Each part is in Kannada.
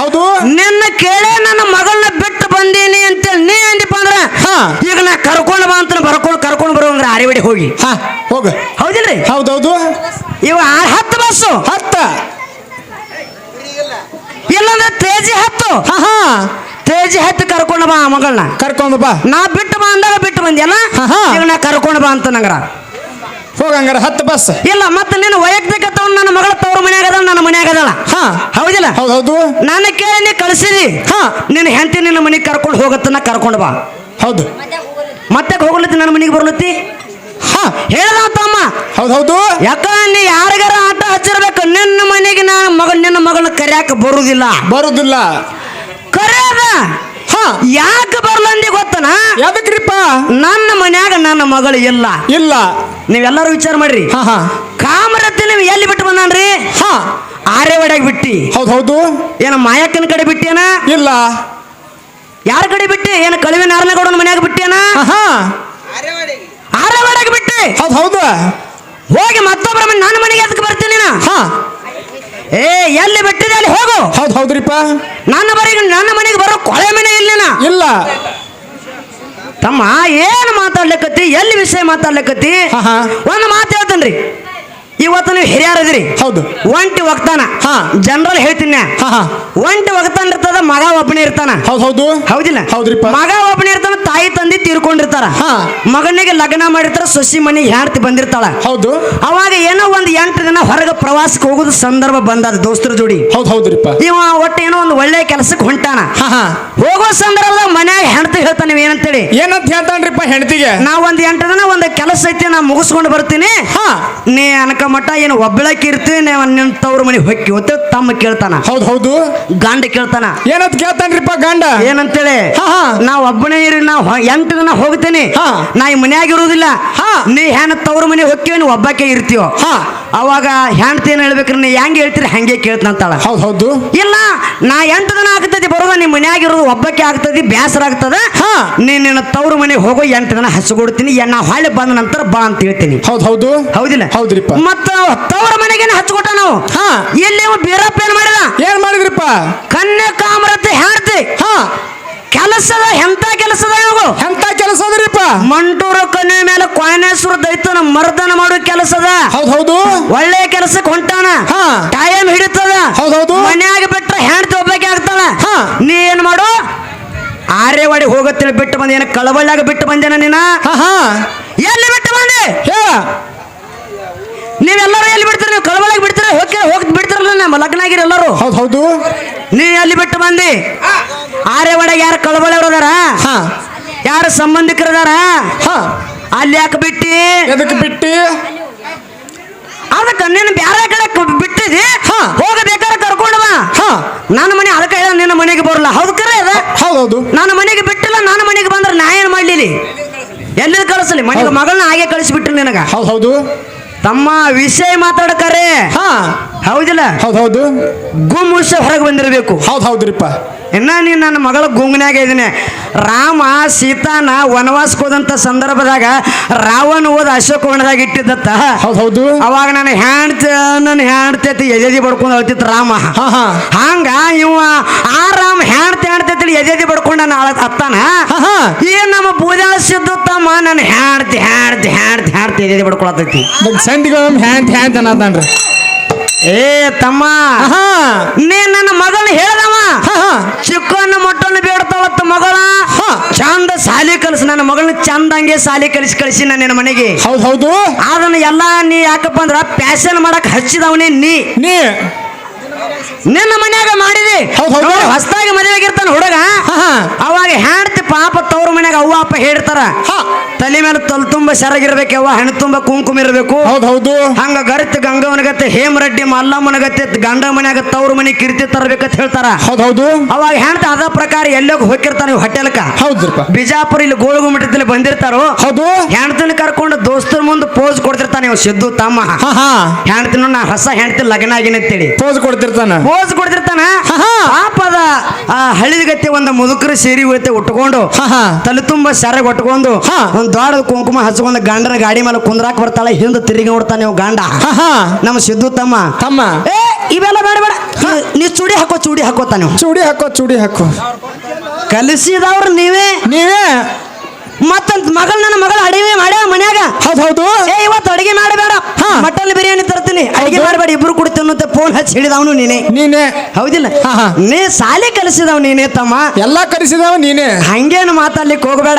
ಹೌದು. ನಿನ್ನ ಕೇಳೇ ನನ್ನ ಮಗಳನ್ನ ಬಿಟ್ಟು ಬಂದೀನಿ ಅಂತೇಳಿ ನೀ ಅಂದಿಪ್ಪ ಅಂದ್ರ? ಹಾ. ಈಗ ನಾ ಕರ್ಕೊಂಡು ಬಾ ಅಂತ ಬರ್ಕೊಂಡು ಕರ್ಕೊಂಡು ಬರುವಂಗ್ರ ಆರಿವಡಿ ಹೋಗಿ. ಹಾ ಹೋಗ. ಹೌದಿಲ್ರಿ? ಹೌದೌದು. ಇವ ಹತ್ತು ಬಸ್ಸು. ಹತ್ತ. ಇಲ್ಲಂದ್ರೆ ತೇಜಿ ಹತ್ತು. ಹಾ ಹಾ. ತೇಜಿ ಹತ್ತು ಕರ್ಕೊಂಡು ಬಾ ಮಗಳನ್ನ. ಕರ್ಕೊಂಡು ಬಾ. ನಾ ಬಿಟ್ಟು ಬಾ ಅಂದಾಗ ಬಿಟ್ಟು ಬಂದ್ಯಲ್ಲ. ಈಗ ನಾ ಕರ್ಕೊಂಡು ಬಾ ಅಂತ ನಂಗ್ರ ಹೋಗಂಗಾರ ಹತ್ತು ಬಸ್. ಇಲ್ಲ ಮತ್ತೆ ನಿನ್ನ ವೈಯಕ್ತಿಕ ತಗೊಂಡು ನನ್ನ ಮಗಳ ತವ್ರ ಮನ್ಯಾಗ ಅದಾಳ ನನ್ನ ಮನ್ಯಾಗ ಆಗದಲ್ಲ ಹಾ. ಹೌದಿಲ್ಲ? ಹೌದೌದು. ನನ್ನ ಕೇಳಿ ನೀ ಕಳಿಸಿದಿ. ಹಾ. ನಿನ್ನ ಹೆಂಡತಿ ನಿನ್ನ ಮನೆಗೆ ಕರ್ಕೊಂಡು ಹೋಗತ್ತನ್ನ ಕರ್ಕೊಂಡು ಬಾ. ಹೌದು. ಮತ್ತೆ ಹೋಗ್ಲತ್ತಿ ನನ್ನ ಮನೆಗೆ ಬರ್ಲತ್ತಿ? ಹಾ. ಹೇಳ ತಮ್ಮ. ಹೌದೌದು. ಯಾಕ ನೀ ಯಾರಿಗಾರ ಆಟ ಹಚ್ಚಿರ್ಬೇಕು? ನಿನ್ನ ಮನೆಗೆ ನಾನು ಮಗ ನಿನ್ನ ಮಗಳನ್ನ ಕರ್ಯಾಕ ಬರುದಿಲ್ಲ. ಬರುದಿಲ್ಲ. ಕರೆಯದ ಯಾಕೆ ಬರ್ಲಂದಿ ಗೊತ್ತನ? ಯಾವ್ದಕ್ರಿಪ್ಪ? ನನ್ನ ಮನ್ಯಾಗ ನನ್ನ ಮಗಳು ಇಲ್ಲ. ಇಲ್ಲ. ನೀವೆಲ್ಲರೂ ವಿಚಾರ ಮಾಡ್ರಿ. ಹಾ ಹಾ. ಕಾಮರತ್ತಿ ನೀವು ಎಲ್ಲಿ ಬಿಟ್ಟು ಬಂದಾನ್ರಿ? ಹಾ. ಆರೆವಾಡ್ಯಾಗ ಬಿಟ್ಟಿ. ಹೌದು ಹೌದು. ಏನ ಮಾಯಕ್ಕನ ಕಡೆ ಬಿಟ್ಟೇನ ಇಲ್ಲ. ಯಾರ ಕಡೆ ಬಿಟ್ಟಿ? ಏನ ಕಳಿವೆ ನಾರನಗೌಡನ ಮನ್ಯಾಗ ಬಿಟ್ಟೇನ ಹಾ ಆರೆವಾಡ್ಯಾಗ ಬಿಟ್ಟಿ. ಹೌದು ಹೌದು. ಹೋಗಿ ಮತ್ತೊಬ್ಬರ ಮನೆ ನನ್ನ ಮನೆಗೆ ಅದಕ್ಕೆ ಬರ್ತೀನಿ ಹಾ. ಏ ಎಲ್ಲಿ ಬಿಟ್ಟಿದೆ ಅಲ್ಲಿ? ಹೋಗು. ಹೌದು ಹೌದ್ರಿಪ್ಪ. ನನ್ನ ಬರೀ ನನ್ನ ಮನೆಗೆ ಬರೋ ಕೊಳೆ ಮನೆ ಇಲ್ಲ ಇಲ್ಲ. ತಮ್ಮ ಏನು ಮಾತಾಡ್ಲಿಕ್ಕತ್ತಿ? ಎಲ್ಲಿ ವಿಷಯ ಮಾತಾಡ್ಲಿಕ್ಕತ್ತಿ. ಒಂದು ಮಾತು ಹೇಳ್ತೇನ್ರಿ. ಇವತ್ತು ನೀವು ಹಿರಿಯರದಿರಿ ಹೌದು. ಒಂಟಿ ಒಗ್ತಾನ. ಹಾ. ಜನರಲ್ ಹೇಳ್ತೀನಿ. ನಾ. ಹಾ ಹಾ. ಒಂಟಿ ಒಗ್ತಾನ ಇರ್ತದ ಮಗ ಒಬ್ಬನೇ ಇರ್ತಾನ. ಹೌದು ಹೌದು. ಹೌದಿಲ್ಲ? ಹೌದ್ರಿಪ್ಪ. ಮಗ ಒಬ್ಬನೇ ಇರ್ತಾನ ತಾಯಿ ತಂದೆ ತೀರ್ಕೊಂಡಿರ್ತಾರ. ಹಾ. ಮಗನಿಗೆ ಲಗ್ನ ಮಾಡಿರ್ತಾರ ಸೊಸಿ ಮನೆಗೆ ಹೆಂಡತಿ ಬಂದಿರ್ತಾಳ. ಹೌದು. ಅವಾಗ ಏನೋ ಒಂದು ಎಂಟು ದಿನ ಹೊರಗೆ ಪ್ರವಾಸಕ್ಕೆ ಹೋಗೋದು ಸಂದರ್ಭ ಬಂದದ ದೋಸ್ತರ ಜೋಡಿ. ಹೌದು ಹೌದ್ರಿಪ್ಪ. ಇವ ಒಟ್ಟು ಏನೋ ಒಂದು ಒಳ್ಳೆ ಕೆಲಸಕ್ಕೆ ಹೊಂಟಾನ. ಹಾ ಹಾ. ಹೋಗೋ ಸಂದರ್ಭದಾಗ ಮನ್ಯಾಗ ಹೆಂಡತಿ ಹೇಳ್ತಾನೆ ನೀವು ಏನಂತೇಳಿ? ಏನಂತ ಹೇಳ್ತಾನ್ರಿಪ್ಪ ಹೆಂಡತಿಗೆ? ನಾ ಒಂದ್ ಎಂಟು ದಿನ ಒಂದು ಕೆಲಸ ಐತಿ ನಾ ಮುಗಿಸ್ಕೊಂಡು ಬರ್ತೀನಿ. ಹಾ. ನೀ ಅನ್ಕ ಮಟ್ಟ ಏನು ಒಬ್ಬಳಕ್ಕೆ ಇರ್ತೀವಿ ನೀವು ನಿನ್ನ ತವ್ರ ಮನೆ ಹೊಕ್ಕಿ ಹೊತ್ತು ತಮ್ಮ ಕೇಳ್ತಾನ. ಹೌದು ಹೌದು. ಗಂಡ ಕೇಳ್ತಾನ. ಏನಂತ ಕೇಳ್ತಾನ್ರಿಪ್ಪ ಗಂಡ? ಏನಂತೇಳಿ. ನಾ ಒಬ್ಬನೇ ಇರಿ ನಾ ಎಂಟು ದಿನ ಹೋಗ್ತೇನೆ. ಹಾ. ನಾ ಈ ಮನ್ಯಾಗ ಇರುವುದಿಲ್ಲ ಹಾ. ನೀ ಹೆಣ ತವ್ರ ಮನೆ ಹೊಕ್ಕಿ ನೀವು ಒಬ್ಬಾಕೆ ಇರ್ತೀವೋ ಹಾ. ಅವಾಗ ಹೆಣ್ತಿ ಏನ್ ಹೇಳ್ಬೇಕ್ರಿ ನೀ ಹೆಂಗ್ ಹೇಳ್ತೀರಿ ಹಂಗೆ ಕೇಳ್ತಂತಾಳ ಹೌದು ಹೌದು. ಇಲ್ಲ ನಾ ಎಂಟು ದಿನ ಆಗ್ತದೆ ಬರೋದ ನಿಮ್ಮ ಮನ್ಯಾಗ ಇರೋದು ಒಬ್ಬಕ್ಕೆ ಆಗ್ತದೆ ಬೇಸರ ಆಗ್ತದ. ಹಾ. ನೀ ನಿನ್ನ ತವ್ರ ಮನೆಗೆ ಹೋಗೋ ಎಂಟು ದಿನ ಹಚ್ಕೊಡ್ತೀನಿ ನಾ ಹೊಳ್ಳಿ ಬಂದ ನಂತರ ಬಾ ಅಂತ ಹೇಳ್ತೀನಿ. ಹೌದು ಹೌದು. ಹೌದಿಲ್ಲ? ಹೌದ್ರಿಪ್ಪ. ಮತ್ತ ತವ್ರ ಮನೆಗೇನೆ ಹಚ್ಕೊಟ್ಟ ನಾವು? ಹಾ. ಇಲ್ಲಿ ಬೀರಪ್ಪ ಏನ್ ಮಾಡಿದ? ಏನ್ ಮಾಡಿದ್ರಿಪ್ಪ? ಕನ್ಯಾ ಕಾಮರತೆ ಹೇಳ್ತಿ ಹಾ. ಕೆಲಸದ ಎಂತ ಕೆಲಸದ ಇವು ಎಂತ ಕೆಲಸ ಅದ್ರಿಪ್ಪ? ಮಂಟೂರು ಕನ್ಯೆ ಮೇಲೆ ಕೊಯನೇಶ್ವರ ದೈತನ ಮರ್ದನ ಮಾಡೋ ಕೆಲಸದ? ಹೌದು ಹೌದು. ಒಳ್ಳೆ ಕೆಲಸಕ್ಕೆ ಹೊಂಟಾನ? ಹಾ. ಟೈಮ್ ಹಿಡಿತದ? ಹೌದೌದು ಹೌದು. ಮನ್ಯಾಗ ಬಿಟ್ರೆ ಹೆಣ್ತಿ ಒಬ್ಬಾಕೆ ಆಗ್ತಾಳ? ಹಾ. ನೀ ಏನ್ ಮಾಡು? ಆರ್ಯವಾಡಿ ಹೋಗತ್ತೇಳಿ ಬಿಟ್ಟು ಬಂದೇನ ಕಳವಳ್ಳಾಗ ಬಿಟ್ಟು ಬಂದೇನ ನೀನ? ಹಾ ಹಾ. ಎಲ್ಲಿ ಬಿಟ್ಟು ಬಂದೆ? ನೀವೆಲ್ಲರೂ ಎಲ್ಲಿ ಬಿಡ್ತೀರಿ? ನೀವು ಕಳವಳಿಗೆ ಬಿಡ್ತೀರ? ಹೋಗಿ ಹೋಗಿ ಬಿಡ್ತಿರಲ್ಲ ನಮ್ಮ ಲಗ್ನ ಆಗಿರಿ ಎಲ್ಲರೂ ಹೌದು ಹೌದು. ನೀವು ಎಲ್ಲಿ ಬಿಟ್ಟು ಬಂದಿ? ಒಳಗೆ ಯಾರು ಕಳವಳ ಇರೋದಾರ ಹಾ. ಯಾರು ಸಂಬಂಧಿಕರದಾರ ಹಾ. ಅಲ್ಲಿ ಯಾಕೆ ಬಿಟ್ಟಿ? ಎದಕ್ಕೆ ಬಿಟ್ಟಿ? ಅದಕ್ಕೆ ನೀನು ಬೇರೆ ಕಡೆ ಬಿಟ್ಟಿದಿ? ಹಾ. ಹೋಗಬೇಕಾದ್ರೆ ಕರ್ಕೊಂಡು ಬಾ. ನನ್ನ ಮನೆ ಅದಕ್ಕೆ ಹೇಳ ನಿನ್ನ ಮನೆಗೆ ಬರಲ್ಲ. ಹೌದು ಕರೆ ಅದ? ಹೌದು ಹೌದು. ನನ್ನ ಮನೆಗೆ ಬಿಟ್ಟಿಲ್ಲ ನಾನು ಮನೆಗೆ ಬಂದ್ರೆ ನಾ ಏನು ಮಾಡ್ಲಿ ಎಲ್ಲಿ ಕಳಿಸಲಿ? ಮನೆಗೆ ಮಗಳನ್ನ ಹಾಗೆ ಕಳಿಸಿಬಿಟ್ರಿ ನಿನಗ. ಹೌದು ಹೌದು. ತಮ್ಮ ವಿಷಯ ಮಾತಾಡಕರೆ. ಹಾ. ಹೌದಿಲ್ಲ? ಹೌದು ಹೌದು. ಗುಮ್ ವಿಷಯ ಹೊರಗೆ ಬಂದಿರಬೇಕು. ಹೌದು ಹೌದ್ರಿಪ್ಪ. ಇನ್ನ ನೀನು ನನ್ನ ಮಗಳ ಗುಂಗನ್ಯಾಗ ಇದ್ದೀನಿ. ರಾಮ ಸೀತಾನ ವನವಾಸಕ್ಕೆ ಹೋದಂಥ ಸಂದರ್ಭದಾಗ ರಾವಣ ಓದ ಅಶೋಕವನದಾಗ ಇಟ್ಟಿದ್ದತ್ತ. ಹೌದು ಹೌದು. ಅವಾಗ ನಾನು ಹ್ಯಾಂಡ್ತ ನನ್ನ ಹ್ಯಾಂಡ್ತೈತಿ ಎದೆದಿ ಬಡ್ಕೊಂಡು ಅಳ್ತಿತ್ತು ರಾಮ. ಹಾ ಹಾ. ಹಂಗ ಇವ ಆ ರಾಮ ಹ್ಯಾಂಡ್ತಿ ಹ್ಯಾಂಡ್ತೈತಿ ಎದೆದಿ ಬಡ್ಕೊಂಡು ನಾನು ಹಾ ಹಾ. ಈ ನಮ್ಮ ಪೂಜಾ ಸಿದ್ದು ತಮ್ಮ ನನ್ನ ಹ್ಯಾಂಡ್ತಿ ಹ್ಯಾಂಡ್ತಿ ಹ್ಯಾಂಡ್ತಿ ಹ್ಯಾಂಡ್ತಿ ಎದೆದಿ ಬಡ್ಕೊಳತೈತಿ ಸಂಡಿಗೆ ಹ್ಯಾಂಡ್ ಹ್ಯಾಂಡ್ ಅನ್ನತಾನ್ರಿ ಏ ತಮ್ಮ ನೀ ನನ್ನ ಮಗಳ ಹೇಳ್ದವ? ಚಿಕ್ಕನ್ನ ಮೊಟ್ಟನ್ನು ಬೇಡ್ತಾವತ್ತ ಮಗಳ. ಚಂದ ಸಾಲಿ ಕಲಿಸಿ ನನ್ನ ಮಗಳನ್ನ ಚಂದಂಗೆ ಸಾಲಿ ಕಲಿಸಿ ಕಳಿಸಿ ನಾನು ನಿನ್ನ ಮನೆಗೆ. ಹೌದು ಹೌದು. ಅದನ್ನ ಎಲ್ಲ ನೀ ಯಾಕಪ್ಪ ಅಂದ್ರ ಪ್ಯಾಶನ್ ಮಾಡಕ್ ಹಚ್ಚಿದವನೇ ನೀ. ನೀ. ನಿನ್ನ ಮನ್ಯಾಗ ಮಾಡಿದಿ. ಹೊಸದಾಗಿ ಹೌದು. ಹೊಸದಾಗಿ ಇರ್ತಾನೆ ಹುಡುಗ. ಅವಾಗ ಹೇಳ್ತಿ ಪಾಪ ತವ್ರ ಮನ್ಯಾಗ ಅವ್ವ ಅಪ್ಪ ಹೇಳಿರ್ತಾರ. ಹಾ. ತಲೆ ಮೇಲೆ ತಲ್ ತುಂಬ ಸೆರಗಿರ್ಬೇಕು ಯಾವ ಹೆಣ್ಣು ತುಂಬ ಕುಂಕುಮ ಇರಬೇಕು. ಹೌದು ಹೌದು. ಹಂಗ ಗರಿತ ಗಂಗವನಗತ್ತೆ ಹೇಮರೆಡ್ಡಿ ಮಲ್ಲಮ್ಮನಗತ್ತೆ ಗಂಡ ಮನ್ಯಾಗ ತವ್ರ ಮನೆ ಕಿರ್ತಿ ತರ್ಬೇಕಂತ ಹೇಳ್ತಾರ. ಹೌದು ಹೌದು. ಅವಾಗ ಹೆಣ್ತ ಅದ ಪ್ರಕಾರ ಎಲ್ಲೋಗಿ ಹೋಗಿರ್ತಾನೆ ಹೋಟೆಲ್ಕ? ಹೌದು ಬಿಜಾಪುರ ಇಲ್ಲಿ ಗೋಳಗುಮಠದಲ್ಲಿ ಬಂದಿರ್ತಾರೋ? ಹೌದು. ಹೆಣ್ತನ ಕರ್ಕೊಂಡು ದೋಸ್ತರ ಮುಂದೆ ಪೋಸ್ ಕೊಡ್ತಿರ್ತಾನೆ ಇವ್ ಸಿದ್ದು ತಮ್ಮ. ಹಾ ಹಾ. ಹೆಣ್ತಿನ ನಾ ಹೊಸ ಹೆಣ್ತಿ ಲಗ್ನ ಆಗಿನ ಅಂತೇಳಿ. ಪೋಸ್ ಕೊಡ್ತಿರ್ತಾನ. ಪೋಸ್ ಕೊಡ್ತಿರ್ತಾನ. ಪಾಪದ ಆ ಹಳಿದಗತ್ತೆ ಒಂದು ಮುದುಕರು ಸೇರಿ ಹೋಗುತ್ತೆ ಉಟ್ಕೊಂಡು ತಲೆ ತುಂಬ ಸೆರಗ್ ಉಟ್ಕೊಂಡು ಹಾ. ಒಂದ್ ದೊಡ್ಡ ಕುಂಕುಮ ಹಚ್ಕೊಂಡು ಗಂಡನ ಗಾಡಿ ಮೇಲೆ ಕುಂದ್ರಾಕ್ ಬರ್ತಾಳೆ ಹಿಂದೆ ತಿರುಗಿ ನೋಡ್ತಾನೆ ನೀವು ಗಂಡ. ನಮ್ಮ ಸಿದ್ದು ತಮ್ಮ. ತಮ್ಮ. ಏ ಇವೆಲ್ಲ ಬೇಡ ಬೇಡ. ನೀ- ಚೂಡಿ ಹಾಕೋ ಚೂಡಿ ಹಾಕೋತಾನೆ. ಚೂಡಿ ಹಾಕೋ ಚೂಡಿ ಹಾಕೋ. ಕಲಿಸಿದವ್ರು ನೀವೇ. ನೀವೇ. ಮತ್ತಂತ ಮಗಳ ನನ್ನ ಮಗಳ ಅಡಿಗೆ ಮಾಡ್ಯಾವ ಮನ್ಯಾಗ? ಹೌದು ಹೌದು. ಏ ಇವತ್ತು ಅಡಿಗೆ ಮಾಡಬೇಡ. ಮಟನ್ ಬಿರಿಯಾನಿ ತರ್ತೀನಿ. ಅಡಿಗೆ ಮಾಡಬೇಡ ಇಬ್ರು ಕೂಡ ತಿನ್ನುತ್ತೆ. ಫೋನ್ ಹಚ್ಚಿ ಹಿಡಿದವನು ನೀನೆ. ನೀನೆ. ಹೌದಿಲ್ಲ. ನೀ ಸಾಲಿ ಕಲಿಸಿದವ ನೀನೇ ತಮ್ಮ. ಎಲ್ಲಾ ಕಲಿಸಿದವ ನೀನೆ. ಹಂಗೇನು ಮಾತಾಡ್ಲಿಕ್ಕೆ ಹೋಗಬೇಡ.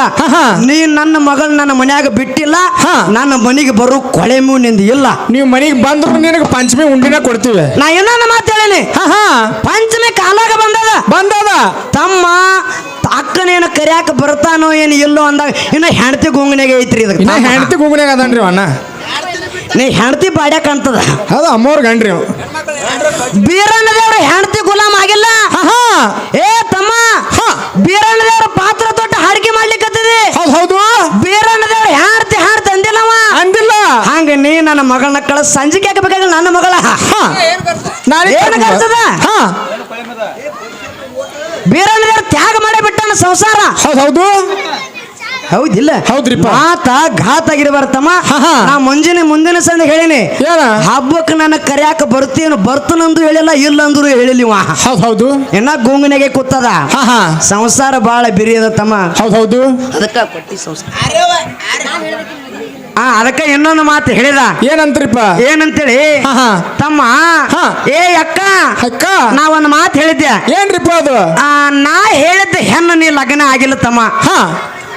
ನೀ ನನ್ನ ಮಗಳು ನನ್ನ ಮನ್ಯಾಗ ಬಿಟ್ಟಿಲ್ಲ. ಹಾ. ನನ್ನ ಮನೆಗೆ ಬರು ಕೊಳೆಮು ನಿಂದ ಇಲ್ಲ. ನೀವು ಮನೆಗೆ ಬಂದ್ರು ನಿನಗೆ ಪಂಚಮಿ ಉಂಡಿನ ಕೊಡ್ತೀವಿ. ನಾ ಏನನ್ನ ಮಾತು ಹೇಳೀನಿ. ಹಾ ಹಾ. ಪಂಚಮಿ ಕಾಲಾಗ ಬಂದದ. ಬಂದದ. ತಮ್ಮ ಅಕ್ಕನೇನು ಕರ್ಯಾಕ ಬರ್ತಾನೋ ಏನು ಇಲ್ಲೋ ಅಂದಾಗ ಇನ್ನ ಹೆಂಡತಿ ಗುಂಗನೆಗೆ ಐತ್ರಿ ಇದಕ್ಕೆ. ಇನ್ನ ಹೆಂಡತಿ ಗುಂಗುನ್ಯಾಗ ಅದನ್ರಿ ಅಣ್ಣ. ನೀ ಹೆಂಡತಿ ಬಾಡ್ಯಾಕ ಅಂತದ ಅದು ಅಮ್ಮೋರ್ ಗಂಡ್ರಿ ಅವ. ಬೀರಣ್ಣ ದೇವ್ರ ಹೆಂಡತಿ ಗುಲಾಮ್ ಆಗಿಲ್ಲ? ಹಾ ಹಾ. ಏ ತಮ್ಮ ಹಾ. ಬೀರಣ್ಣ ದೇವ್ರ ಪಾತ್ರ ತೊಟ್ಟ ಹಾಡಿಕೆ ಮಾಡ್ಲಿಕ್ಕತ್ತದಿ ಹೌದು ಹೌದು. ಬೀರಣ್ಣ ದೇವ್ರ ಹೆಂಡತಿ ಹಾಡ್ತಿ ಅಂದಿಲ್ಲವ ಅಂದಿಲ್ಲ. ಹಂಗ ನೀ ನನ್ನ ಮಗಳನ್ನ ಕಳ ಸಂಜಿಕೆ ಹಾಕಬೇಕಾಗಿಲ್ಲ ನನ್ನ ಮಗಳ. ಹಾ. ನಾಳೆ ಏನ್ ಕಳ್ಸದ? ಹಾ. ಬೀರಣ್ಣ ತ್ಯಾಗ ಮಾಡೇ ಬಿಟ್ಟಾನ ಸಂಸಾರ. ಹೌದು ಹೌದು. ಹೌದಿಲ್ಲ? ಹೌದ್ರಿ ಮಾತ ಘಾತ ಆಗಿರ್ಬಾರ್ದಮ್ಮ. ಬರ್ತಮ್ಮ ಹಾ. ನಾ ಮುಂಜಾನೆ ಮುಂದಿನ ಸಂದ ಹೇಳಿನಿ. ಏನ? ಹಬ್ಬಕ್ಕೆ ನನ್ನ ಕರ್ಯಾಕ ಬರ್ತೀನಿ ಬರ್ತನಂದು ಹೇಳಿಲ್ಲ ಇಲ್ಲ ಅಂದ್ರು ಹೇಳಿಲ್ಲ ಹೌದು ಹೌದು. ಇನ್ನ ಗುಂಗನೆಗೆ ಕೂತದ. ಹಾ ಹಾ. ಸಂಸಾರ ಬಾಳ ಬಿರಿಯದ ತಮ್ಮ. ಹೌದು ಹೌದು. ಅದಕ್ಕ ಕೊಟ್ಟಿ ಸಂಸಾರ. ಆ ಅದಕ್ಕೆ ಇನ್ನೊಂದು ಮಾತು ಹೇಳಿದ. ಏನಂತ್ರಿಪ್ಪ? ಏನಂತೇಳಿ? ಹಾ ತಮ್ಮ ಹಾ. ಏ ಅಕ್ಕ ಅಕ್ಕ. ನಾ ಒಂದು ಮಾತು ಹೇಳಿದ್ದೆ ಏನ್ರಿಪ್ಪ ಅದು? ಆ, ನಾ ಹೇಳಿದ್ದ ಹೆಣ್ಣು ನೀ ಲಗ್ನ ಆಗಿಲ್ಲ ತಮ್ಮ. ಹಾ.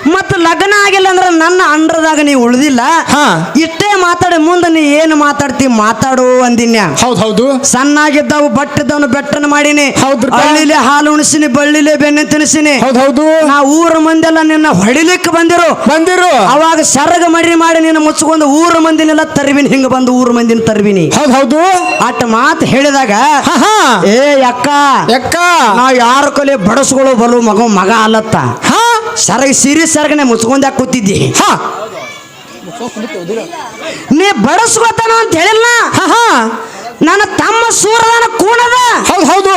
ಮತ್ತು ಲಗ್ನ ಆಗಿಲ್ಲ ಅಂದ್ರೆ ನನ್ನ ಅಂಡ್ರದಾಗ ನೀ ಉಳಿದಿಲ್ಲ. ಹಾ. ಇಷ್ಟೇ ಮಾತಾಡಿ ಮುಂದೆ ನೀ ಏನು ಮಾತಾಡ್ತಿ ಮಾತಾಡು ಅಂದಿನ್ಯ. ಹೌದು ಹೌದು. ಸಣ್ಣಾಗಿದ್ದವು ಬಟ್ಟಿದ್ದವನು ಬೆಟ್ಟನ ಮಾಡೀನಿ. ಬಳ್ಳಿಲೆ ಹಳ್ಳಿಲೆ ಹಾಲು ಉಣಿಸಿನಿ ಬಳ್ಳಿಲೆ ಬೆಣ್ಣೆ ತಿನ್ಸಿನಿ. ಹೌದು ಹೌದು. ನಾ ಊರ ಮಂದಿಲ್ಲ ನಿನ್ನ ಹೊಡಿಲಿಕ್ಕೆ ಬಂದಿರು. ಬಂದಿರು. ಅವಾಗ ಸರಗ ಮಡಿ ಮಾಡಿ ನಿನ್ನ ಮುಚ್ಕೊಂಡು ಊರ ಮಂದಿನೆಲ್ಲ ತರ್ಬಿನಿ ಹಿಂಗ ಬಂದು ಊರ ಮಂದಿನ ತರ್ಬಿನಿ. ಹೌದು ಹೌದು. ಅಟ್ ಮಾತು ಹೇಳಿದಾಗ ಏ ಅಕ್ಕ ಅಕ್ಕ ನಾ ಯಾರ ಕೊಲೆ ಬಡಸ್ಗಳು ಬಲು ಮಗ ಮಗ ಅಲ್ಲತ್ತ. ಹಾ. ಸರಗ ಸೀರಿಯಸ್ ಸರ್ಗನೆ ಮುಚ್ಕೊಂಡ್ ಯಾಕೆ ಕೂತಿದ್ದಿ. ಹಾ. ನೀ ಬಡಸ್ಕೋತಾನ ಅಂತ ಹೇಳಿಲ್ಲ? ನನ್ನ ತಮ್ಮ ಸೂರದಾನ ಕೂಣದ? ಹೌದು ಹೌದು.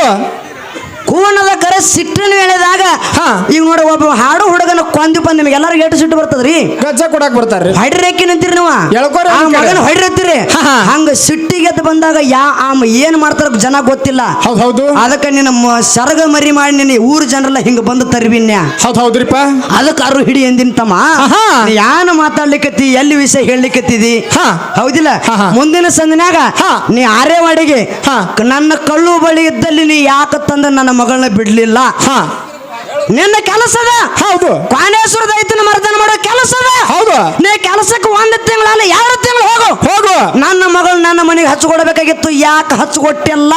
ಕೂಣದ ಕರೆ ಸಿಟ್ಟನ್ನು ವೇಳೆದಾಗ ಹಾ. ಈಗ ನೋಡಿ ಒಬ್ಬ ಹಾಡು ಹುಡುಗನ ಕೊಂದಿ ನಿಮ್ಗೆ ನಿಮಗೆ ಎಲ್ಲರಿಗೂ ಏಟು ಸಿಟ್ಟು ಬರ್ತದ್ರಿ? ಗಜ್ಜ ಕೊಡಕ್ ಬರ್ತಾರ್ರಿ. ಹೊಡ್ರಿ ರೆಕ್ಕಿ ನಿಂತೀರಿ ನೀವು. ಎಳ್ಕೊರಿ ಆ ಮಗನ ಹೊಡ್ರಿತ್ತೀರಿ. ಹಾ, ಹಾ. ಹಂಗ ಸಿಟ್ಟಿಗೆ ಬಂದಾಗ ಯಾ ಆಮ ಏನ್ ಮಾಡ್ತಾರ ಜನ ಗೊತ್ತಿಲ್ಲ. ಹೌದು ಹೌದು. ಅದಕ್ಕೆ ನಿನ್ನ ಸರಗ ಮರಿ ಮಾಡಿ ನಿನ್ನ ಊರ್ ಜನರೆಲ್ಲ ಹಿಂಗ ಬಂದು ತರ್ವಿನ್ಯ ಹೌದು ಹೌದ್ರಿಪ್ಪ. ಅದಕ್ಕೆ ಅರು ಹಿಡಿ ಎಂದಿನ ತಮ್ಮ. ಯಾನ ಮಾತಾಡ್ಲಿಕ್ಕತ್ತಿ ಎಲ್ಲಿ ವಿಷಯ ಹೇಳಲಿಕ್ಕತ್ತಿದಿ. ಹೌದಿಲ್ಲ. ಮುಂದಿನ ಸಂದಿನಾಗ ಹಾ. ನೀ ಆರೇವಾಡಿಗೆ ಹಾ. ನನ್ನ ಕಳ್ಳು ಬಳಿ ಇದ್ದಲ್ಲಿ ನೀ ಯಾಕ ತಂದ ನನ್ನ ಮಗಳನ್ನ ಬಿಡ್ಲಿಲ್ಲ. ಹಾ. ನಿನ್ನ ಕೆಲಸದ ಹೌದು. ಕಾಣೇಶ್ವರ ದೈತನ ಮರ್ದನ ಮಾಡೋ ಕೆಲಸದ ಹೌದು. ನೀ ಕೆಲಸಕ್ಕೆ ಒಂದು ತಿಂಗಳಲ್ಲ ಎರಡು ತಿಂಗಳು ಹೋಗು. ಹೋಗು. ನನ್ನ ಮಗಳು ನನ್ನ ಮನೆಗೆ ಹಚ್ಕೊಡ್ಬೇಕಾಗಿತ್ತು. ಯಾಕೆ ಹಚ್ಕೊಟ್ಟಿಲ್ಲ?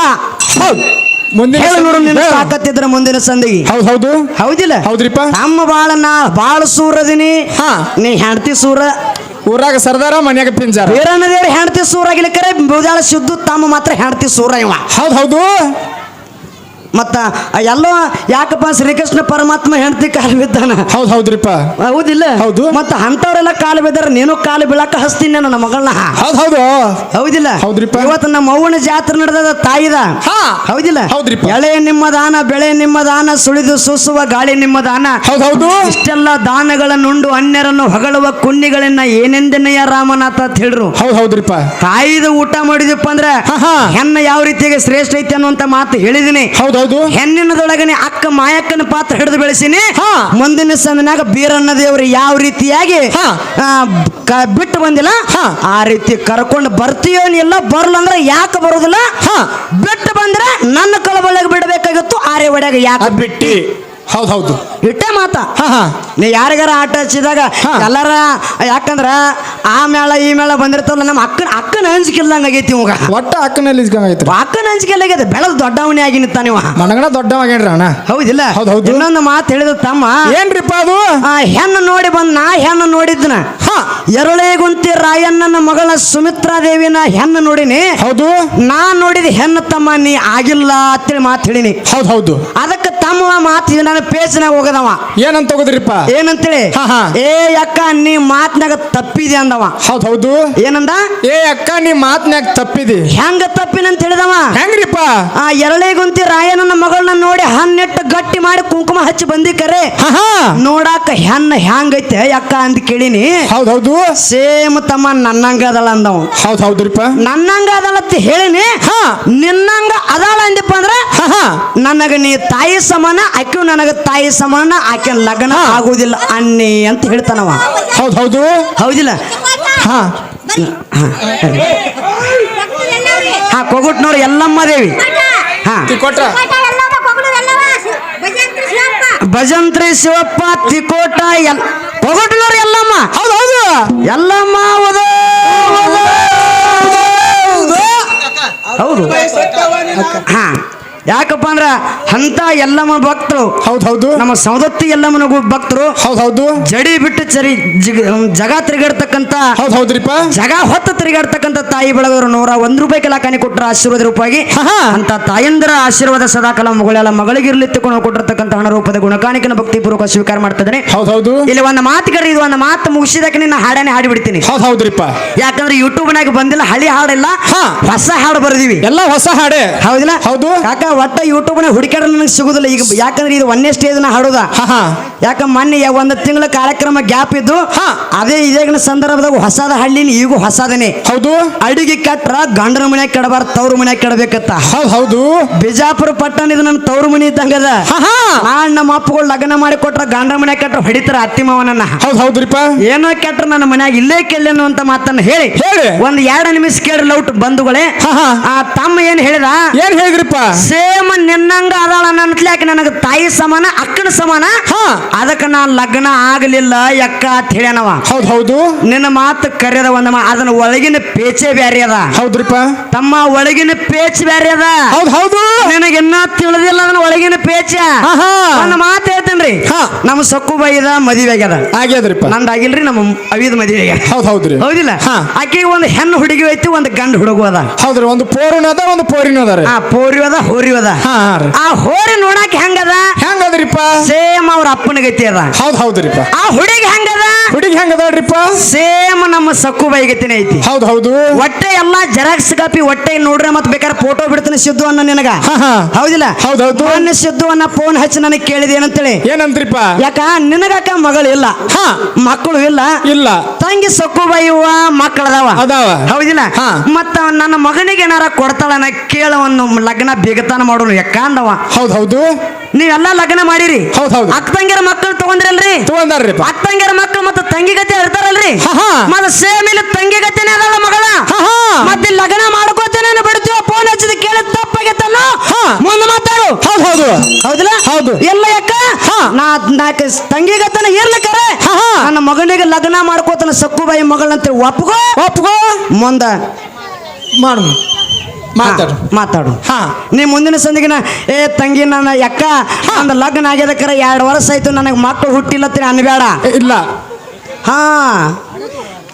ಹೌದು. ಮುಂದಿನ ಹೇಳು. ಮುಂದಿನ ಸಂದಿಗೆ. ಹೌದು ಹೌದು. ಹೌದಿಲ್ಲ? ಹೌದ್ರಿಪ್ಪ? ನಮ್ಮ ಬಾಳ ನಾ ಬಾಳ ಸೂರದಿನಿ ಹಾ. ನೀ ಹೆಂಡತಿ ಸೂರ. ಊರಾಗ ಸರ್ದಾರ ಮನ್ಯಾಗ ಪಿಂಜಾರ. ವೀರಣ್ಣದೇವ್ರ ಹೆಂಡತಿ ಸೂರಾಗಿಲ್ಲ ಕರೆ ಬುಜಾಳ ಸಿದ್ದು ತಮ್ಮ ಮಾತ್ರ ಹೆಂಡತಿ ಸೂರ ಇವ. ಹೌದು ಹೌದು. ಮತ್ತ ಎಲ್ಲೋ ಯಾಕಪ್ಪ ಶ್ರೀಕೃಷ್ಣ ಪರಮಾತ್ಮ ಹೆಂಡತಿ ಕಾಲು ಬಿದ್ದಾನ? ಹೌದು ಹೌದ್ರಿಪ್ಪ. ಹೌದಿಲ್ಲ? ಹೌದು. ಮತ್ತ ಅಂತವ್ರೆಲ್ಲ ಕಾಲು ಬಿದ್ದಾರ ನೀನು ಕಾಲು ಬಿಳಾಕ ಹಸ್ತೀನಿ ನನ್ನ ಮಗಳನ್ನ. ಹೌದು ಹೌದು. ಹೌದಿಲ್ಲ? ಹೌದ್ರಿಪ್ಪ. ಇವತ್ತು ನಮ್ಮ ಅವ್ವನ ಜಾತ್ರೆ ನಡೆದ ತಾಯಿದ ಹಾ. ಹೌದಿಲ್ಲ? ಹೌದ್ರಿಪ್ಪ. ಎಳೆ ನಿಮ್ಮ ದಾನ ಬೆಳೆ ನಿಮ್ಮ ದಾನ ಸುಳಿದು ಸೂಸುವ ಗಾಳಿ ನಿಮ್ಮ ದಾನ. ಹೌದು ಹೌದು. ಇಷ್ಟೆಲ್ಲ ದಾನಗಳನ್ನುಂಡು ಅನ್ಯರನ್ನು ಹೊಗಳುವ ಕುನ್ನಿಗಳನ್ನ ಏನೆಂದೆನೆಯ ರಾಮನಾಥ ಅಂತ ಹೇಳ್ರು. ಹೌದು ಹೌದ್ರಿಪ್ಪ. ತಾಯಿದ ಊಟ ಮಾಡಿದಪ್ಪ ಅಂದ್ರೆ. ಹೆಣ್ಣ ಯಾವ ರೀತಿಯಾಗಿ ಶ್ರೇಷ್ಠ ಐತಿ ಅನ್ನುವಂತ ಮಾತು ಹೇಳಿದೀನಿ. ಹೌದು ಹೌದು ಹೆಣ್ಣಿನದೊಳಗನೆ ಅಕ್ಕ ಮಾಯಕ್ಕನ ಪಾತ್ರ ಹಿಡಿದು ಬೆಳೆಸಿನಿ. ಹಾ. ಮುಂದಿನ ಸಂದನಾಗ ಬೀರಣ್ಣ ದೇವರು ಯಾವ ರೀತಿಯಾಗಿ ಬಿಟ್ಟು ಬಂದಿಲ್ಲ? ಹಾ. ಆ ರೀತಿ ಕರ್ಕೊಂಡು ಬರ್ತೀಯೋ ಇಲ್ಲ ಬರಲ್ಲ ಅಂದ್ರೆ ಯಾಕೆ ಬರೋದಿಲ್ಲ? ಹಾ. ಬಿಟ್ಟು ಬಂದ್ರೆ ನನ್ನ ಕಳಬಳಗೆ ಬಿಡಬೇಕಾಗಿತ್ತು ಆರೆ ಒಡೆಯಾಗ ಯಾಕೆ? ಬಿಟ್ಟಿ. ಹೌದು ಹೌದು. ಇಟ್ಟೆ ಮಾತಾ. ಹಾ ಹಾ. ನೀ ಯಾರಿಗಾರ ಆಟ ಹಚ್ಚಿದಾಗ ಎಲ್ಲಾರ ಯಾಕಂದ್ರ ಆ ಮೇಳ ಈ ಮೇಳ ಬಂದಿರ್ತಾವಲ್ಲ ನಮ್ಮ ಅಕ್ಕನ ಅಕ್ಕನ ಹಂಚಿಕೆಲ್ಲಂಗ್ ಆಗೈತಿ ಇವಾಗ. ಒಟ್ಟ ಅಕ್ಕನಲ್ಲಿ ಇಸ್ಕೊಂಡೈತ್ರಿ ಅಕ್ಕನ ಹಂಚಿಕೆಲ್ಲ ಆಗ್ಯದ ಬೆಳೆದು ದೊಡ್ಡವನೇ ಆಗಿ ನಿಂತಾನ ಇವ. ಮನಗಣ ದೊಡ್ಡವಾಗೇನ್ರಿ ಅಣ್ಣ? ಹೌದಿಲ್ಲ? ಹೌದ್ ಹೌದು. ಇನ್ನೊಂದು ಮಾತು ಹೇಳಿದ ತಮ್ಮ ಏನ್ರಿಪ್ಪ ಅದು? ಆ ಹೆಣ್ಣು ನೋಡಿ ಬಂದ್ ನಾ ಹೆಣ್ಣು ನೋಡಿದ್ನ. ಹಾ. ಎರಳೇಗುಂತಿ ರಾಯಣ್ಣನ ಮಗಳ ಸುಮಿತ್ರಾ ದೇವಿನ ಹೆಣ್ಣು ನೋಡಿನಿ. ಹೌದು. ನಾ ನೋಡಿದ ಹೆಣ್ಣು ತಮ್ಮ ನೀ ಆಗಿಲ್ಲ ಅಂತೇಳಿ ಮಾತು ಹೇಳಿನಿ. ಹೌದು ಹೌದು. ಅದಕ್ಕೆ ತಮ್ಮ ಮಾತು ನನ್ನ ಪೇಜ್ನಾಗ ಹೋಗದವ. ಏನಂತ ಹೋಗದ್ರಿಪ್ಪ? ಏನಂತೇಳಿ? ಹಾ, ಹಾ. ಏ ಅಕ್ಕ ನೀ ಮಾತ್ನಾಗ ತಪ್ಪಿದೆ ಅಂದವ ಹೌದ್ ಹೌದು. ಏನಂದ? ಏ ಅಕ್ಕ ನೀ ಮಾತ್ನ್ಯಾಗ ತಪ್ಪಿದಿ. ಹೆಂಗ ತಪ್ಪಿನಂತ ಹೇಳಿದವ ಹೆಂಗ್ರಿಪ್ಪ? ಆ ಎರಳೇಗುಂತಿ ರಾಯಣ್ಣನ ಮಗಳನ್ನ ನೋಡಿ ಹನ್ನೆಟ್ಟು ಗಟ್ಟಿ ಮಾಡಿ ಕುಂಕುಮ ಹಚ್ಚಿ ಬಂದಿ ಕರೆ ಹಾ ನೋಡಾಕ ಹೆಣ್ಣ ಹ್ಯಾಂಗೈತೆ ಅಕ್ಕ ಅಂತ ಕೇಳಿನಿ. ಹೌದ್ ಹೌದು. ಸೇಮ್ ತಮ್ಮ ನನ್ನಂಗ ಅದಳ ಅಂದವ. ಹೌದ್ ಹೌದ್ರಿಪ್ಪ. ನನ್ನಂಗ ಅಂತ ಹೇಳಿನಿ. ಹಾ. ನಿನ್ನಂಗ ಅದಾಳ ಅಂದಿಪ್ಪ ಅಂದ್ರ ಹಾ ಹಾ ನನಗ ನೀ ತಾಯಿ ಸಮಾನ ಆಕೆ ನನಗ ತಾಯಿ ಸಮಾನ ಆಕೆ ಲಗ್ನ ಆಗುದಿಲ್ಲ ಅನ್ನಿ ಅಂತ ಹೇಳ್ತಾನವ. ಹೌದ್ ಹೌದು. ಹೌದಿಲ್ಲ? ಹಾ. ಹಾ ಕೊಗುಟ್ ನೋಡಿ ಎಲ್ಲಮ್ಮ ದೇವಿ. ಹಾ. ಕೊಟ್ರ? ಭಜಂತ್ರಿ ಶಿವಪ್ಪ ತಿಕೋಟ ಎಲ್ ಕೊಗುಟ್ ನೋಡಿ ಎಲ್ಲಮ್ಮ. ಹೌದು ಹೌದು. ಎಲ್ಲಮ್ಮ ಹೌದು ಓದೋ, ಓದೋ. ಹೌದು. ಹಾ. ಯಾಕಪ್ಪ ಅಂದ್ರ ಅಂತ ಎಲ್ಲಮ್ಮ ಭಕ್ತರು. ಹೌದ್ ಹೌದು. ನಮ್ಮ ಸೌದತ್ತಿ ಎಲ್ಲಮ್ಮನಿಗೂ ಭಕ್ತರು. ಹೌದ್ ಹೌದು. ಜಡಿ ಬಿಟ್ಟು ಚರಿ ಜಿಗ- ತಿರುಗಾಡ್ತಕ್ಕಂತ ಹೌದ್ ಹೌದ್ರಿಪ್ಪ. ಜಗ ಹೊತ್ತು ತಿರುಗಾಡ್ತಕ್ಕಂತ ತಾಯಿ ಬೆಳಗರು ನೂರ ಒಂದ್ ರೂಪಾಯಿ ಕಲಾಕಾನಿ ಕೊಟ್ಟರ ಆಶೀರ್ವಾದ ರೂಪಾಯಿ. ಅಂತ ತಾಯಂದ್ರ ಆಶೀರ್ವಾದ ಸದಾಕಾಲ ಮಗಳೆಲ್ಲ ಮಗಳಿಗಿರ್ಲಿ ಕೊಟ್ಟಿರ್ತಕ್ಕಂತ ಕೊಟ್ಟಿರ್ತಕ್ಕಂಥ ಹಣ ರೂಪದ ಗುಣಕಾಣಿಕನ ಭಕ್ತಿಪೂರ್ವಕ ಸ್ವೀಕಾರ ಮಾಡ್ತಿದ್ದೇನೆ. ಹೌದ್ ಹೌದು. ಇಲ್ಲಿ ಒಂದು ಮಾತು ಕರಿ ಇದು ಒಂದು ಮಾತು ಮುಗಿಸಿದಕ್ಕೆ ನಿನ್ನ ಹಾಡನೆ ಬಿಡ್ತೀನಿ ಹೌದ್ ಹೌದ್ರಿಪ್ಪ. ಯಾಕಂದ್ರೆ ಯೂಟ್ಯೂಬ್ ನಾಗ ಬಂದಿಲ್ಲ ಹಳಿ ಹಾಡಿಲ್ಲ ಹಾ. ಹೊಸ ಹಾಡು ಬರ್ದಿವಿ. ಎಲ್ಲ ಹೊಸ ಹಾಡೆ. ಹೌದಿಲ್ಲ? ಹೌದು. ಯಾಕ ಒಟ್ಟ ಯೂಟ್ಯೂಬ್ನಾಗ ನನಗೆ ಸಿಗುದಿಲ್ಲ. ಈಗ ಯಾಕಂದ್ರೆ ಇದು ಒಂದೇ ಸ್ಟೇಜ್ ಹಾಡುದ. ಹಾಡೋದ ಯಾಕ ಮೊನ್ನೆ ಒಂದು ತಿಂಗಳ ಕಾರ್ಯಕ್ರಮ ಗ್ಯಾಪ್ ಇದ್ದು ಅದೇ ಇದೇಗಿನ ಸಂದರ್ಭದಾಗ ಹೊಸದ ಹಳ್ಳಿನ ಈಗೂ ಹೊಸದನೆ. ಹೌದು. ಅಡಿಗೆ ಕಟ್ರ ಗಂಡನ ಮನೆ ಕೆಡಬಾರ ತವ್ರ ಮನೆ ಕೆಡಬೇಕತ್ತ. ಹೌದ್ ಬಿಜಾಪುರ ಪಟ್ಟಣ ಇದು ನನ್ನ ತವ್ರ ಮನೆ ಇದ್ದಂಗದ. ನಾನ್ ನಮ್ಮ ಅಪ್ಪಗಳು ಲಗ್ನ ಮಾಡಿ ಕೊಟ್ರ ಗಂಡನ ಮನೆ ಕಟ್ರ ಹೊಡಿತಾರ ಅತ್ತಿ ಮಾವನನ್ನ. ಹೌದ್ ಹೌದ್ರಿಪ್ಪ. ಏನೋ ಕೆಟ್ರ ನನ್ನ ಮನ್ಯಾಗ ಇಲ್ಲೇ ಕೆಲ್ಲೇನು ಅಂತ ಮಾತನ್ನ ಹೇಳಿ. ಹೇಳಿ. ಒಂದ್ ಎರಡ ನಿಮಿಷ ಕೇಳಿ ಲೌಟ್ ಬಂಧುಗಳೇ. ಆ ತಮ್ಮ ಏನ್ ಹೇಳಿದ? ಏನ್ ಹೇಳಿದ್ರಿಪ್ಪ? ಸೇಮ್ ನಿನ್ನಂಗ ಅದಾಳ ನನ್ತ್ಲಾಕ ನನಗೆ ತಾಯಿ ಸಮಾನ ಅಕ್ಕನ ಸಮಾನ ಅದಕ್ಕೆ ನಾನು ಲಗ್ನ ಆಗಲಿಲ್ಲ ಯಕ್ಕ ಅಂತ ಹೇಳ್ಯಾನವ. ಹೌದು ಹೌದು. ನಿನ್ನ ಮಾತು ಕರೆಯದ ಒಂದ ಅದನ್ನ ಒಳಗಿನ ಪೇಚೆ ಬ್ಯಾರೆ ಅದ. ಹೌದ್ರಿಪ್ಪ. ತಮ್ಮ ಒಳಗಿನ ಪೇಚ್ ಬ್ಯಾರೆ ಅದ. ಹೌದು ಹೌದು. ನಿನಗೆ ಇನ್ನ ತಿಳಿದಿಲ್ಲ ಅದನ್ನ ಒಳಗಿನ ಪೇಚ. ನನ್ನ ಮಾತು ಹೇಳ್ತೇನ್ರಿ. ನಮ್ಮ ಸೊಕ್ಕು ಬೈದ ಮದುವೆ ಆಗ್ಯದ ಆಗ್ಯದ್ರಿಪ್ಪ. ನಂದಾಗಿಲ್ರಿ ನಮ್ಮ ಅವಿದ ಮದುವೆ ಆಗ್ಯದ ಹೌದ್ ಹೌದ್ರಿ. ಹೌದಿಲ್ಲ. ಆಕೆಗೆ ಒಂದು ಹೆಣ್ಣು ಹುಡುಗಿ ಐತಿ ಒಂದು ಗಂಡು ಹುಡುಗ ಅದ. ಹೌದ್ರಿ ಒಂದು ಪೋರಿನ ಅದ ಒಂದು ಪೋರಿನ ಅದ ರೀ. ಆ ಪೋರಿ ಅದ ಹೋರಿ ಅದ. ಆ ಹೋರಿ ನೋಡಕ್ ಹೆಂಗದ? ಹೆಂಗದ್ರಿಪ್ಪ? ಸೇಮ್ ಅವ್ರ ಅಪ್ಪನ ಗತಿ ಅದ. ಹೌದ್ ಹೌದ್ರಿಪ್ಪ. ಆ ಹುಡುಗಿ ಹೆಂಗದ? ಹುಡುಗಿ ಹೆಂಗದ್ರಿಪ್ಪ ಸೇಮ್ ನಮ್ಮ ಸಕ್ಕು ಬೈಗತಿನ ಐತಿ. ಹೌದ್ ಹೌದು. ಎಲ್ಲಾ ಜೆರಾಕ್ಸ್ ಕಾಪಿ ಹೊಟ್ಟೆ ನೋಡ್ರೆ ಮತ್ತೆ ಬೇಕಾದ್ರೆ ಫೋಟೋ ಬಿಡ್ತಾನೆ ಸಿದ್ದು ಅನ್ನ ನಿನಗ. ಹೌದಿಲ್ಲ? ಹೌದೌದು. ಮೊನ್ನೆ ಸಿದ್ದು ಅನ್ನ ಫೋನ್ ಹಚ್ಚಿ ನನಗೆ ಕೇಳಿದೆ ಏನಂತೇಳಿ? ಏನಂತ್ರಿಪ್ಪ? ಯಾಕ ನಿನಗಾಕ ಮಗಳು ಇಲ್ಲ? ಹಾ. ಮಕ್ಕಳು ಇಲ್ಲ? ಇಲ್ಲ. ತಂಗಿ ಸೊಕ್ಕು ಬೈಯುವ ಮಕ್ಕಳದಾವ ಅದಾವ? ಹೌದಿಲ್ಲ? ಹಾ. ಮತ್ತ ನನ್ನ ಮಗನಿಗೆ ಏನಾರ ಕೊಡ್ತಾಳನ ಕೇಳವನ್ನು ಲಗ್ನ ಬೇಗತಾನ ಮಾಡೋನು ಯಾಕ ಅಂದವ. ಹೌದ್ ಹೌದು. ನೀವೆಲ್ಲ ಲಗ್ನ ಮಾಡಿರಿ? ಹೌದು ಹೌದು. ಅಕ್ಕ ತಂಗಿಯರ ಮಕ್ಕಳು ತಗೊಂಡ್ರಲ್ರಿ? ತಗೊಂಡ್ರಿ ಅಕ್ಕ ತಂಗಿಯರ ಮಕ್ಕಳು ಮತ್ತೆ ತಂಗಿ ಗತಿ ಇರ್ತಾರಲ್ರಿ ಮತ್ತೆ ಸೇಮ್ ಇಲ್ಲಿ ತಂಗಿ ಗತಿನೇ ಅದಲ್ಲ ಮಗಳ. ಮತ್ತೆ ಲಗ್ನ ಮಾಡ್ಕೋತೇನೆ ಬಿಡ್ತೀವ ಫೋನ್ ಹಚ್ಚಿದ ಕೇಳಿದ ತಪ್ಪಾಗೈತಲ್ಲ ಹಾ. ಮುಂದೆ ಮಾತಾಡು. ಹೌದು ಹೌದು. ಹೌದಿಲ್ಲ? ಹೌದು. ಎಲ್ಲ ಯಾಕ? ಹಾ. ನಾ ನಾಲ್ಕು ತಂಗಿಗತನ ಇರ್ಲಿಕ್ಕರೆ ಹಾ, ಹಾ. ನನ್ನ ಮಗನಿಗೆ ಲಗ್ನ ಮಾಡ್ಕೋತಾನ ಸಕ್ಕುಬಾಯಿ ಮಗಳಂತ ಒಪ್ಗೋ ಒಪ್ಗೋ ಮುಂದ. ಮಾಡು ಮಾತಾಡು. ಮಾತಾಡು. ಹಾ. ನೀ ಮುಂದಿನ ಸಂದಿಗಿನ ಏ ತಂಗಿ ನನ್ನ ಯಕ್ಕ ಒಂದು ಲಗ್ನ ಆಗ್ಯದಕ್ಕರ ಎರಡು ವರ್ಷ ಆಯ್ತು ನನಗೆ ಮಕ್ಕಳು ಹುಟ್ಟಿಲ್ಲತ್ತೀನಿ ಅನ್ಬೇಡ. ಇಲ್ಲ. ಹಾ.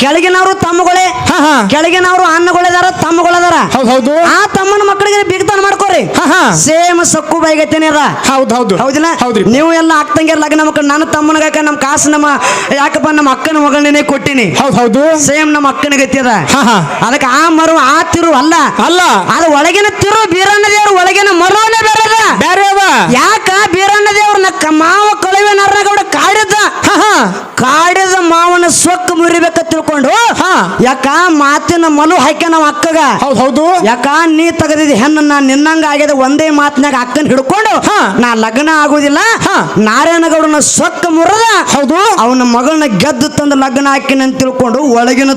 ಕೆಳಗಿನವರು ತಮ್ಮಗಳೇ. ಕೆಳಗಿನವರು ಅನ್ನಗಳದಾರ ತಮ್ಮಗಳದಾರ ಹೌದ್ ಹೌದು. ಆ ತಮ್ಮನ ಮಕ್ಕಳಿಗೆ ಬಿಗ್ತಾನ ಮಾಡ್ಕೋರಿ. ಸೇಮ್ ಸಕ್ಕು ಬೈಗತ್ತೇನೆ ಅದ. ಹೌದ್ ಹೌದು. ಹೌದಿಲ್ಲ? ಹೌದ್ರಿ. ನೀವು ಎಲ್ಲ ಅಕ್ಕಂಗಿರ್ ಲಗ್ನ ಮಕ್ಕಳು ನನ್ನ ತಮ್ಮನಗಾಕ ನಮ್ಮ ಕಾಸು ನಮ್ಮ ಯಾಕಪ್ಪ ನಮ್ಮ ಅಕ್ಕನ ಮಗಳನ್ನೇ ಕೊಟ್ಟಿನಿ? ಹೌದು ಹೌದು. ಸೇಮ್ ನಮ್ಮ ಅಕ್ಕನ ಗತಿ ಅದ. ಹಾ ಹಾ. ಅದಕ್ಕೆ ಆ ಮರು ಆ ತಿರು ಅಲ್ಲ. ಅಲ್ಲ. ಅದ ಒಳಗಿನ ತಿರು ಬೀರಣ್ಣ ದೇವ್ರ ಒಳಗಿನ ಮರುವನೇ ಬೇರೆ ಬೇರೆ ಯಾಕ ಬೀರಣ್ಣ ದೇವ್ರ ಮಾವ ಕೊಳವೆ ನರನಗೌಡ ಕಾಡಿದ ಕಾಡಿದ ಸೊಕ್ಕ ಮುರಿಬೇಕ ತಿಳ್ಕೊಂಡು? ಹಾ. ಯಾಕ ಮಾತಿನ ಮಲು ಹಾಕ್ಯ ನಮ್ಮ ಅಕ್ಕಗ? ಹೌದು ಹೌದು. ಯಾಕ ನೀ ತೆಗೆದಿದ್ ಹೆಣ್ಣನ್ನ ನಿನ್ನಂಗ ಆಗ್ಯದ ಒಂದೇ ಮಾತಿನಾಗ ಅಕ್ಕನ ಹಿಡ್ಕೊಂಡು? ಹಾ. ನಾ ಲಗ್ನ ಆಗುದಿಲ್ಲ. ಹಾ. ನಾರಾಯಣಗೌಡನ ಸೊಕ್ಕ ಮುರದ? ಹೌದು. ಅವನ ಮಗಳನ್ನ ಗೆದ್ದು ತಂದು ಲಗ್ನ ಹಾಕಿನ ಅಂತ ತಿಳ್ಕೊಂಡು ಒಳಗಿನ